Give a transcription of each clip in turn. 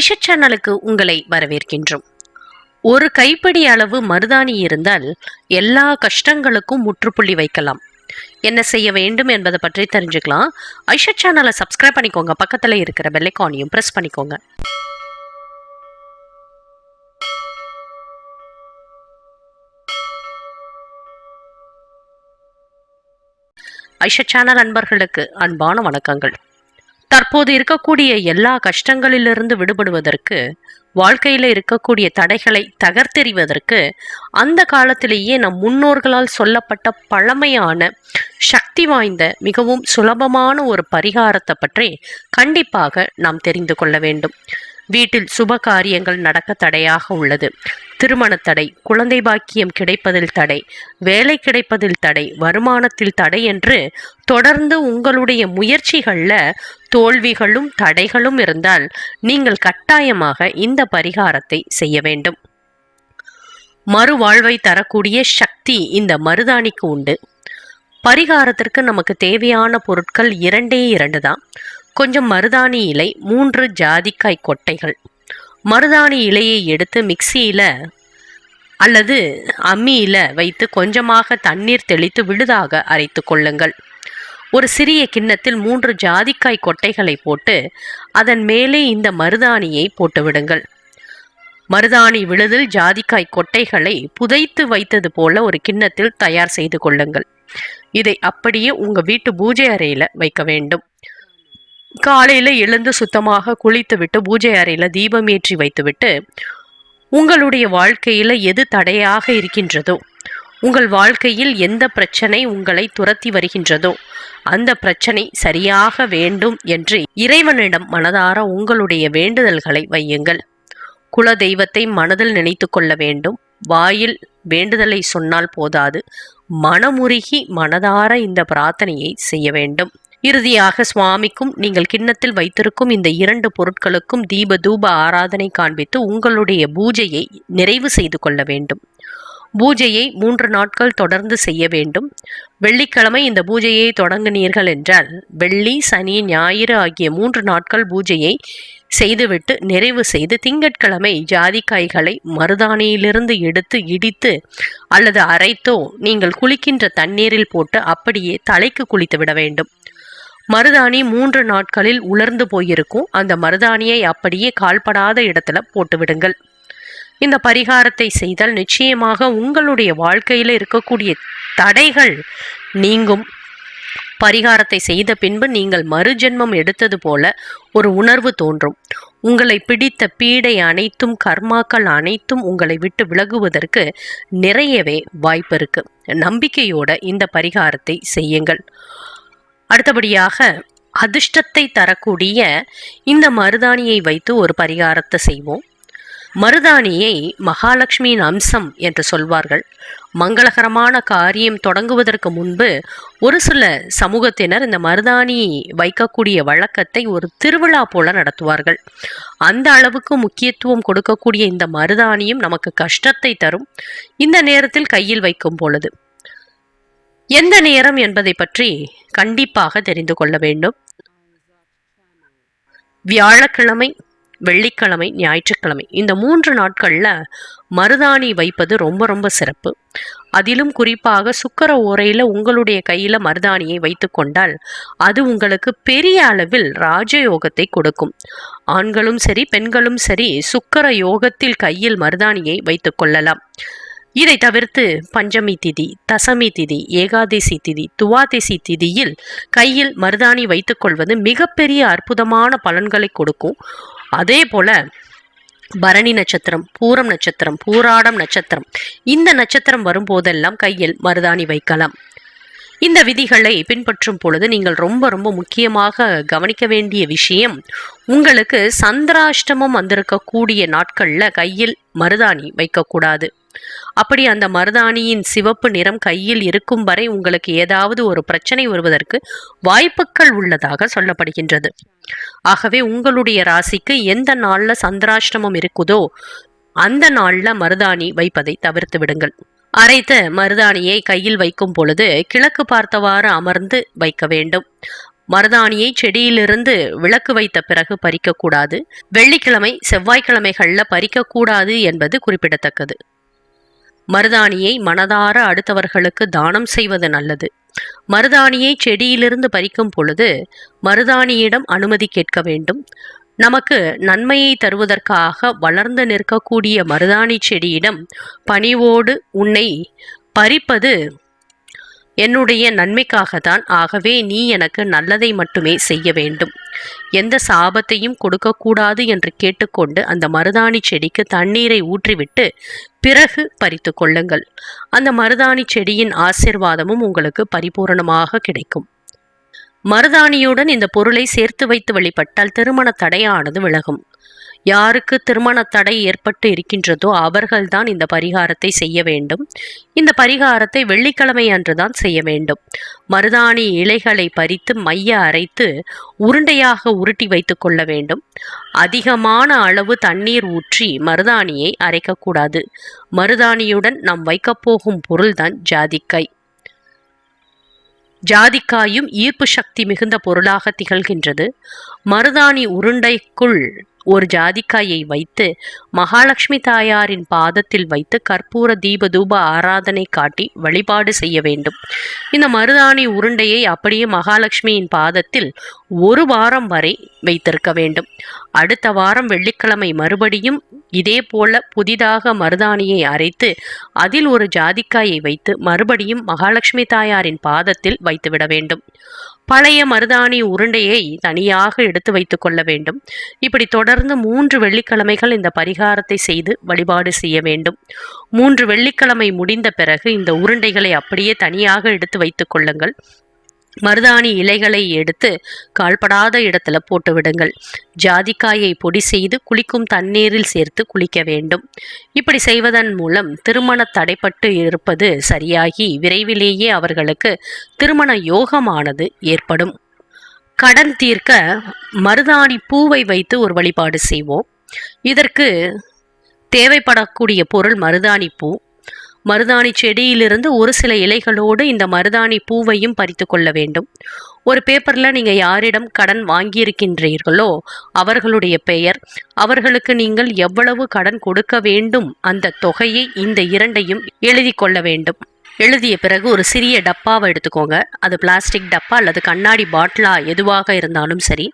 ஐஷா சேனலுக்கு உங்களை வரவேற்கின்றோம். ஒரு கைப்பிடி அளவு மருதாணி இருந்தால் எல்லா கஷ்டங்களுக்கும் முற்றுப்புள்ளி வைக்கலாம். என்ன செய்ய வேண்டும் என்பதை பற்றி தெரிஞ்சுக்கலாம். ஐஷா சேனலை சப்ஸ்கிரைப் பண்ணிக்கோங்க. பக்கத்தில் இருக்கிற பெல்லைக்கானையும் ப்ரெஸ் பண்ணிக்கோங்க. ஐஷா சேனல் அன்பர்களுக்கு அன்பான வணக்கங்கள். தற்போது இருக்கக்கூடிய எல்லா கஷ்டங்களிலிருந்து விடுபடுவதற்கு வாழ்க்கையில் இருக்கக்கூடிய தடைகளை தகர்த்தெறிவதற்கு அந்த காலத்திலேயே நம் முன்னோர்களால் சொல்லப்பட்ட பழமையான சக்தி வாய்ந்த மிகவும் சுலபமான ஒரு பரிகாரத்தை பற்றி கண்டிப்பாக நாம் தெரிந்து கொள்ள வேண்டும். வீட்டில் சுப காரியங்கள் நடக்க தடையாக உள்ளது. திருமண தடை குழந்தை பாக்கியம் கிடைப்பதில் தடை வேலை கிடைப்பதில் தடை வருமானத்தில் தடை என்று தொடர்ந்து உங்களுடைய முயற்சிகளில் தோல்விகளும் தடைகளும் இருந்தால் நீங்கள் கட்டாயமாக இந்த பரிகாரத்தை செய்ய வேண்டும். மறுவாழ்வை தரக்கூடிய சக்தி இந்த மருதாணிக்கு உண்டு. பரிகாரத்திற்கு நமக்கு தேவையான பொருட்கள் இரண்டே இரண்டு தான். கொஞ்சம் மருதாணி இலை மூன்று ஜாதிக்காய் கொட்டைகள். மருதாணி இலையை எடுத்து மிக்சியில் அல்லது அம்மியில் வைத்து கொஞ்சமாக தண்ணீர் தெளித்து விழுதாக அரைத்து கொள்ளுங்கள். ஒரு சிறிய கிண்ணத்தில் மூன்று ஜாதிக்காய் கொட்டைகளை போட்டு அதன் மேலே இந்த மருதாணியை போட்டுவிடுங்கள் மருதாணி விழுதில் ஜாதிக்காய் கொட்டைகளை புதைத்து வைத்தது போல ஒரு கிண்ணத்தில் தயார் செய்து கொள்ளுங்கள். இதை அப்படியே உங்கள் வீட்டு பூஜை அறையில் வைக்க வேண்டும். காலையில் எழுந்து சுத்தமாக குளித்துவிட்டு பூஜை அறையில் தீபம் ஏற்றி வைத்துவிட்டு உங்களுடைய வாழ்க்கையில் எது தடையாக இருக்கின்றதோ உங்கள் வாழ்க்கையில் எந்த பிரச்சனை உங்களை துரத்தி வருகின்றதோ அந்த பிரச்சனை சரியாக வேண்டும் என்று இறைவனிடம் மனதார உங்களுடைய வேண்டுதல்களை வையுங்கள். குல தெய்வத்தை மனதில் நினைத்து கொள்ள வேண்டும். வாயில் வேண்டுதலை சொன்னால் போதாது. மனமுருகி மனதார இந்த பிரார்த்தனையை செய்ய வேண்டும். இறுதியாக சுவாமிக்கும் நீங்கள் கிண்ணத்தில் வைத்திருக்கும் இந்த இரண்டு பொருட்களுக்கும் தீப தூப ஆராதனை காண்பித்து உங்களுடைய பூஜையை நிறைவு செய்து கொள்ள வேண்டும். பூஜையை மூன்று நாட்கள் தொடர்ந்து செய்ய வேண்டும். வெள்ளிக்கிழமை இந்த பூஜையை தொடங்கினீர்கள் என்றால் வெள்ளி சனி ஞாயிறு ஆகிய மூன்று நாட்கள் பூஜையை செய்துவிட்டு நிறைவு செய்து திங்கட்கிழமை ஜாதிக்காய்களை மருதாணியிலிருந்து எடுத்து இடித்து அல்லது அரைத்தோ நீங்கள் குளிக்கின்ற தண்ணீரில் போட்டு அப்படியே தலைக்கு குளித்து விட வேண்டும். மருதாணி மூன்று நாட்களில் உலர்ந்து போயிருக்கும். அந்த மருதாணியை அப்படியே கால்படாத இடத்துல போட்டுவிடுங்கள் இந்த பரிகாரத்தை செய்தால் நிச்சயமாக உங்களுடைய வாழ்க்கையில் இருக்கக்கூடிய தடைகள் நீங்கும். பரிகாரத்தை செய்த பின்பு நீங்கள் மறுஜென்மம் எடுத்தது போல ஒரு உணர்வு தோன்றும். உங்களை பிடித்த பீடை அனைத்தும் கர்மாக்கள் அனைத்தும் உங்களை விட்டு விலகுவதற்கு நிறையவே வாய்ப்பு இருக்கு. நம்பிக்கையோட இந்த பரிகாரத்தை செய்யுங்கள். அடுத்தபடியாக அதிர்ஷ்டத்தை தரக்கூடிய இந்த மருதாணியை வைத்து ஒரு பரிகாரத்தை செய்வோம். மருதாணியை மகாலட்சுமியின் அம்சம் என்று சொல்வார்கள். மங்களகரமான காரியம் தொடங்குவதற்கு முன்பு ஒரு சில சமூகத்தினர் இந்த மருதாணி வைக்கக்கூடிய வழக்கத்தை ஒரு திருவிழா போல நடத்துவார்கள். அந்த அளவுக்கு முக்கியத்துவம் கொடுக்கக்கூடிய இந்த மருதாணியும் நமக்கு கஷ்டத்தை தரும். இந்த நேரத்தில் கையில் வைக்கும் பொழுது. எந்த நேரம் என்பதை பற்றி கண்டிப்பாக தெரிந்து கொள்ள வேண்டும். வியாழக்கிழமை வெள்ளிக்கிழமை ஞாயிற்றுக்கிழமை இந்த மூன்று நாட்களில் மருதாணி வைப்பது ரொம்ப ரொம்ப சிறப்பு. அதிலும் குறிப்பாக சுக்கர ஓரையில் உங்களுடைய கையில் மருதாணியை வைத்து கொண்டால் அது உங்களுக்கு பெரிய அளவில் ராஜயோகத்தை கொடுக்கும். ஆண்களும் சரி பெண்களும் சரி சுக்கர யோகத்தில் கையில் மருதாணியை வைத்து கொள்ளலாம். இதை தவிர்த்து பஞ்சமி திதி தசமி திதி ஏகாதசி திதி துவாதசி திதியில் கையில் மருதாணி வைத்துக்கொள்வது மிகப்பெரிய அற்புதமான பலன்களை கொடுக்கும். அதே போல பரணி நட்சத்திரம் பூரம் நட்சத்திரம் பூராடம் நட்சத்திரம் இந்த நட்சத்திரம் வரும்போதெல்லாம் கையில் மருதாணி வைக்கலாம். இந்த விதிகளை பின்பற்றும் பொழுது நீங்கள் ரொம்ப ரொம்ப முக்கியமாக கவனிக்க வேண்டிய விஷயம் உங்களுக்கு சந்திராஷ்டமம் வந்திருக்கக்கூடிய நாட்களில் கையில் மருதாணி வைக்கக்கூடாது. அப்படி அந்த மருதாணியின் சிவப்பு நிறம் கையில் இருக்கும் வரை உங்களுக்கு ஏதாவது ஒரு பிரச்சனை வருவதற்கு வாய்ப்புகள் உள்ளதாக சொல்லப்படுகின்றது. ஆகவே உங்களுடைய ராசிக்கு எந்த நாள்ல சந்திராஷ்டமம் இருக்குதோ அந்த நாளில் மருதாணி வைப்பதை தவிர்த்து விடுங்கள். அரைத்த மருதாணியை கையில் வைக்கும் பொழுது கிழக்கு பார்த்தவாறு அமர்ந்து வைக்க வேண்டும். மருதாணியை செடியிலிருந்து விளக்கு வைத்த பிறகு பறிக்கக்கூடாது. வெள்ளிக்கிழமை செவ்வாய்க்கிழமைகளில் பறிக்கக்கூடாது என்பது குறிப்பிடத்தக்கது. மருதாணியை மனதார அடுத்தவர்களுக்கு தானம் செய்வது நல்லது. மருதாணியை செடியிலிருந்து பறிக்கும் பொழுது மருதாணியிடம் அனுமதி கேட்க வேண்டும். நமக்கு நன்மையை தருவதற்காக வளர்ந்து நிற்கக்கூடிய மருதாணி செடியிடம் பணிவோடு உன்னை பறிப்பது என்னுடைய நன்மைக்காகத்தான். ஆகவே நீ எனக்கு நல்லதை மட்டுமே செய்ய வேண்டும். எந்த சாபத்தையும் கொடுக்கக்கூடாது என்று கேட்டுக்கொண்டு அந்த மருதாணி செடிக்கு தண்ணீரை ஊற்றிவிட்டு பிறகு பறித்து கொள்ளுங்கள். அந்த மருதாணி செடியின் ஆசிர்வாதமும் உங்களுக்கு பரிபூரணமாக கிடைக்கும். மருதாணியுடன் இந்த பொருளை சேர்த்து வைத்து வழிபட்டால் திருமண தடையானது விலகும். யாருக்கு திருமண தடை ஏற்பட்டு இருக்கின்றதோ அவர்கள்தான் இந்த பரிகாரத்தை செய்ய வேண்டும். இந்த பரிகாரத்தை வெள்ளிக்கிழமை அன்றுதான் செய்ய வேண்டும். மருதாணி இலைகளை பறித்து மைய அரைத்து உருண்டையாக உருட்டி வைத்து கொள்ள வேண்டும். அதிகமான அளவு தண்ணீர் ஊற்றி மருதாணியை அரைக்கக்கூடாது. மருதாணியுடன் நாம் வைக்கப் போகும் பொருள்தான் ஜாதிக்காய். ஜாதிக்காயும் ஈர்ப்பு சக்தி மிகுந்த பொருளாக திகழ்கின்றது. மருதாணி உருண்டைக்குள் ஒரு ஜாதிக்காயை வைத்து மகாலட்சுமி தாயாரின் பாதத்தில் வைத்து கற்பூர தீபதூப ஆராதனை காட்டி வழிபாடு செய்ய வேண்டும். இந்த மருதாணி உருண்டையை அப்படியே மகாலட்சுமியின் பாதத்தில் ஒரு வாரம் வரை வைத்திருக்க வேண்டும். அடுத்த வாரம் வெள்ளிக்கிழமை மறுபடியும் இதே போல புதிதாக மருதாணியை அரைத்து அதில் ஒரு ஜாதிக்காயை வைத்து மறுபடியும் மகாலட்சுமி தாயாரின் பாதத்தில் வைத்துவிட வேண்டும். பழைய மருதாணி உருண்டையை தனியாக எடுத்து வைத்துக் கொள்ள வேண்டும். இப்படி தொடர்ந்து மூன்று வெள்ளிக்கிழமைகள் இந்த பரிகாரத்தை செய்து வழிபாடு செய்ய வேண்டும். மூன்று வெள்ளிக்கிழமை முடிந்த பிறகு இந்த உருண்டைகளை அப்படியே தனியாக எடுத்து வைத்துக் கொள்ளுங்கள். மருதாணி இலைகளை எடுத்து கால்படாத இடத்துல போட்டு விடுங்கள். ஜாதிக்காயை பொடி செய்து குளிக்கும் தண்ணீரில் சேர்த்து குளிக்க வேண்டும். இப்படி செய்வதன் மூலம் திருமண தடைப்பட்டு இருப்பது சரியாகி விரைவிலேயே அவர்களுக்கு திருமண யோகமானது ஏற்படும். கடன் தீர்க்க மருதாணி பூவை வைத்து ஒரு வழிபாடு செய்வோம். இதற்கு தேவைப்படக்கூடிய பொருள் மருதாணி பூ மருதாணி செடியிலிருந்து ஒரு சில இலைகளோடு இந்த மருதாணி பூவையும் பறித்து கொள்ள வேண்டும். ஒரு பேப்பரில் நீங்கள் யாரிடம் கடன் வாங்கியிருக்கின்றீர்களோ அவர்களுடைய பெயர் அவர்களுக்கு நீங்கள் எவ்வளவு கடன் கொடுக்க வேண்டும் அந்த தொகையை இந்த இரண்டையும் எழுதி கொள்ள வேண்டும். எழுதிய பிறகு ஒரு சிறிய டப்பாவை எடுத்துக்கோங்க. அது பிளாஸ்டிக் டப்பா அல்லது கண்ணாடி பாட்டிலா எதுவாக இருந்தாலும் சரி.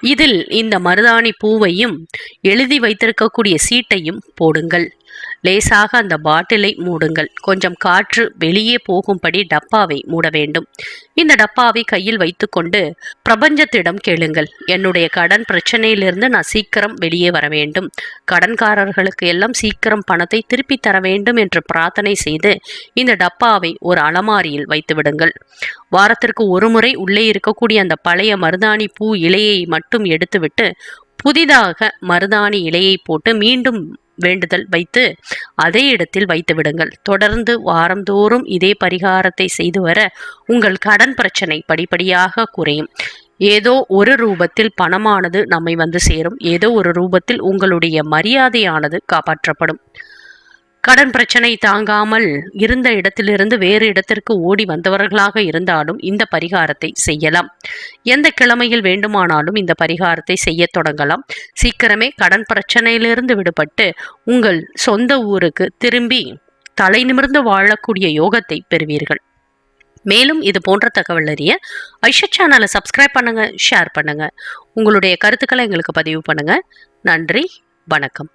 இதில் இந்த மருதாணி பூவையும் எழுதி வைத்திருக்கக்கூடிய சீட்டையும் போடுங்கள். லேசாக அந்த பாட்டிலை மூடுங்கள். கொஞ்சம் காற்று வெளியே போகும்படி டப்பாவை மூட வேண்டும். இந்த டப்பாவை கையில் வைத்துக்கொண்டு பிரபஞ்சத்திடம் கேளுங்கள். என்னுடைய கடன் பிரச்சனையிலிருந்து நான் சீக்கிரம் வெளியே வர வேண்டும். கடன்காரர்களுக்கு எல்லாம் சீக்கிரம் பணத்தை திருப்பி தர வேண்டும் என்று பிரார்த்தனை செய்து இந்த டப்பாவை ஒரு அலமாரியில் வைத்து விடுங்கள் வாரத்திற்கு ஒரு முறை உள்ளே இருக்கக்கூடிய அந்த பழைய மருதாணி பூ இலையை மட்டும் எடுத்துவிட்டு புதிதாக மருதாணி இலையை போட்டு மீண்டும் வேண்டுதல் வைத்து அதே இடத்தில் வைத்து விடுங்கள். தொடர்ந்து வாரந்தோறும் இதே பரிகாரத்தை செய்து வர உங்கள் கடன் பிரச்சனை படிப்படியாக குறையும். ஏதோ ஒரு ரூபத்தில் பணமானது நம்மை வந்து சேரும். ஏதோ ஒரு ரூபத்தில் உங்களுடைய மரியாதையானது காப்பாற்றப்படும். கடன் பிரச்சனை தாங்காமல் இருந்த இடத்திலிருந்து வேறு இடத்திற்கு ஓடி வந்தவர்களாக இருந்தாலும் இந்த பரிகாரத்தை செய்யலாம். எந்த கிழமையில் வேண்டுமானாலும் இந்த பரிகாரத்தை செய்ய தொடங்கலாம். சீக்கிரமே கடன் பிரச்சனையிலிருந்து விடுபட்டு உங்கள் சொந்த ஊருக்கு திரும்பி தலை நிமிர்ந்து வாழக்கூடிய யோகத்தை பெறுவீர்கள். மேலும் இது போன்ற தகவல் அறிய ஐஷா சேனலை சப்ஸ்கிரைப் பண்ணுங்கள் ஷேர் பண்ணுங்கள் உங்களுடைய கருத்துக்களை எங்களுக்கு பதிவு பண்ணுங்கள் நன்றி வணக்கம்.